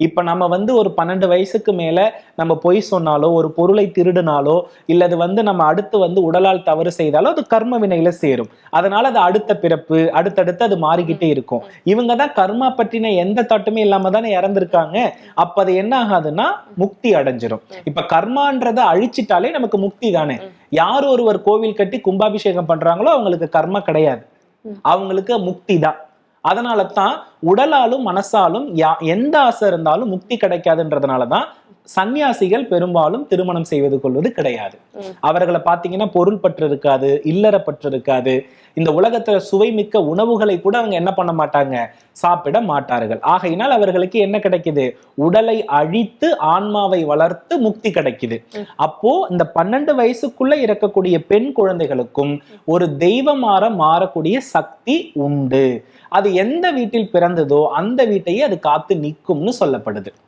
இப்ப நம்ம வந்து ஒரு பன்னெண்டு வயசுக்கு மேல நம்ம பொய் சொன்னாலோ ஒரு பொருளை திருடினாலோ இல்ல அது வந்து நம்ம அடுத்து வந்து உடலால் தவறு செய்தாலோ அது கர்ம வினையில சேரும். அதனால அது அடுத்த பிறப்பு அடுத்தடுத்து அது மாறிக்கிட்டே இருக்கும். இவங்க தான் கர்மா பற்றின எந்த தட்டுமே இல்லாம தானே இறந்திருக்காங்க. அப்ப அது என்ன ஆகாதுன்னா முக்தி அடைஞ்சிரும். இப்ப கர்மான்றதை அழிச்சிட்டாலே நமக்கு முக்தி தானே. யார் ஒருவர் கோவில் கட்டி கும்பாபிஷேகம் பண்றாங்களோ அவங்களுக்கு கர்மா கிடையாது. அவங்களுக்கு முக்தி தான். அதனால தான் உடலாலும் மனசாலும் எந்த ஆசை இருந்தாலும் முக்தி கிடைக்காதுன்றதுனால தான் சந்நியாசிகள் பெரும்பாலும் திருமணம் செய்வது கொள்வது கிடையாது. அவர்களை பார்த்தீங்கன்னா பொருள் பற்று இருக்காது இல்லற பற்று இருக்காது இந்த உலகத்துல சுவைமிக்க உணவுகளை கூட அவங்க என்ன பண்ண மாட்டாங்க? சாப்பிட மாட்டார்கள். ஆகையினால் அவர்களுக்கு என்ன கிடைக்குது? உடலை அழித்து ஆன்மாவை வளர்த்து முக்தி கிடைக்குது. அப்போ இந்த பன்னெண்டு வயசுக்குள்ள இருக்கக்கூடிய பெண் குழந்தைகளுக்கும் ஒரு தெய்வமாற மாறக்கூடிய சக்தி உண்டு. அது எந்த வீட்டில் பிறந்ததோ அந்த வீட்டையே அது காத்து நிற்கும்னு சொல்லப்படுது.